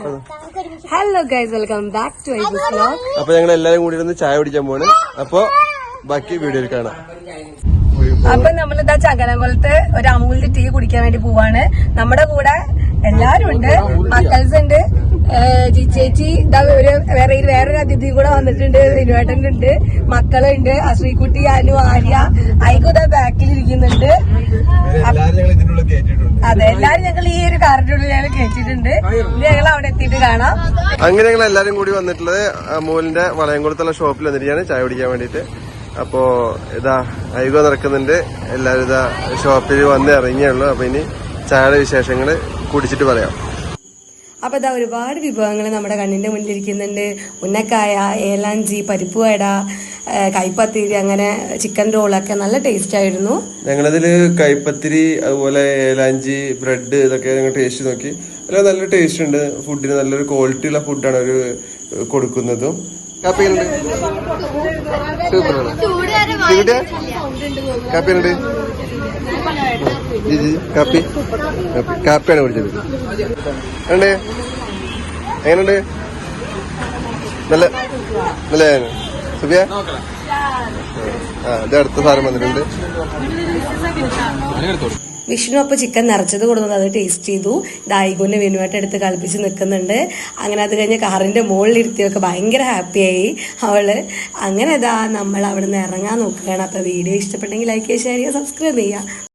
Hello guys welcome back to അപ്പൊ ഞങ്ങൾ എല്ലാരും കൂടി ഇരുന്ന് ചായ കുടിക്കാൻ പോണ് അപ്പൊ ബാക്കി വീഡിയോയിൽ കാണാം. അപ്പൊ നമ്മളിതാ പോലത്തെ ഒരു അമൂലിന്റെ ടീ കുടിക്കാൻ വേണ്ടി പോവാണ്. നമ്മുടെ കൂടെ എല്ലാരും ഉണ്ട്. മക്കൾസ് ചേച്ചി ഇതാ ഒരു വേറെ വേറൊരു അതിഥി കൂടെ വന്നിട്ടുണ്ട് വിനുവേട്ടൻ ഉണ്ട് മക്കളുണ്ട് അശ്രീക്കുട്ടി അനു ആര്യ ആയിക്കോട്ടെ ബാക്കിൽ ഇരിക്കുന്നുണ്ട് അതെ എല്ലാരും ഞങ്ങൾ ഈ ഒരു കാറിന്റെ ഉള്ളിൽ ഞങ്ങൾ കേട്ടിട്ടുണ്ട് ഞങ്ങൾ അവിടെ എത്തിയിട്ട് കാണാം. അങ്ങനെ ഞങ്ങൾ എല്ലാരും കൂടി വന്നിട്ടുള്ളത് അമൂലിന്റെ വളയംകുളത്തുള്ള ഷോപ്പിൽ വന്നിരിക്കുകയാണ്. ചായ കുടിക്കാൻ വേണ്ടിട്ട് അപ്പോ ഇതാ ഐഗോ നടക്കുന്നുണ്ട്. എല്ലാവരും ഇതാ ഷോപ്പിൽ വന്ന് ഇറങ്ങിയുള്ളൂ അപ്പൊ ഇനി ചായയുടെ വിശേഷങ്ങൾ കുടിച്ചിട്ട് പറയാം. അപ്പൊ ഇതാ ഒരുപാട് വിഭവങ്ങൾ നമ്മുടെ കണ്ണിന്റെ മുന്നിൽ ഇരിക്കുന്നുണ്ട് ഉന്നക്കായ ഏലാഞ്ചി പരിപ്പ് വട കൈപ്പത്തിരി അങ്ങനെ ചിക്കൻ റോളൊക്കെ നല്ല ടേസ്റ്റ് ആയിരുന്നു. ഞങ്ങളതിൽ കൈപ്പത്തിരി അതുപോലെ ഏലാഞ്ചി ബ്രെഡ് ഇതൊക്കെ ഞങ്ങൾ ടേസ്റ്റ് നോക്കി. എല്ലാം നല്ല ടേസ്റ്റ് ഉണ്ട്. ഫുഡിന് നല്ലൊരു ക്വാളിറ്റി ഉള്ള ഫുഡാണ് അവർ കൊടുക്കുന്നതും. കാപ്പി സൂപ്പറാണ് കാപ്പി കാപ്പി. കാപ്പിയാണ് കുടിച്ചത്. ഉണ്ട് എങ്ങനെയുണ്ട്? നല്ല നല്ല സുബിയ? ആ ഇത് അടുത്ത സാധനം വന്നിട്ടുണ്ട്. വിഷ്ണു അപ്പൊ ചിക്കൻ നിറച്ചത് കൊടുക്കുന്നത് അത് ടേസ്റ്റ് ചെയ്തു. ദായിഗുനെ വിനുവായിട്ട് എടുത്ത് കളിപ്പിച്ച് നിൽക്കുന്നുണ്ട്. അങ്ങനെ അത് കഴിഞ്ഞ് കാറിന്റെ മുകളിലിരുത്തിയൊക്കെ ഭയങ്കര ഹാപ്പിയായി അവൾ അങ്ങനെ ഇതാ നമ്മൾ അവിടെ നിന്ന് ഇറങ്ങാൻ നോക്കുകയാണ്. അപ്പോൾ വീഡിയോ ഇഷ്ടപ്പെട്ടെങ്കിൽ ലൈക്ക് ചെയ്യുക ഷെയർ ചെയ്യുക സബ്സ്ക്രൈബ് ചെയ്യുക.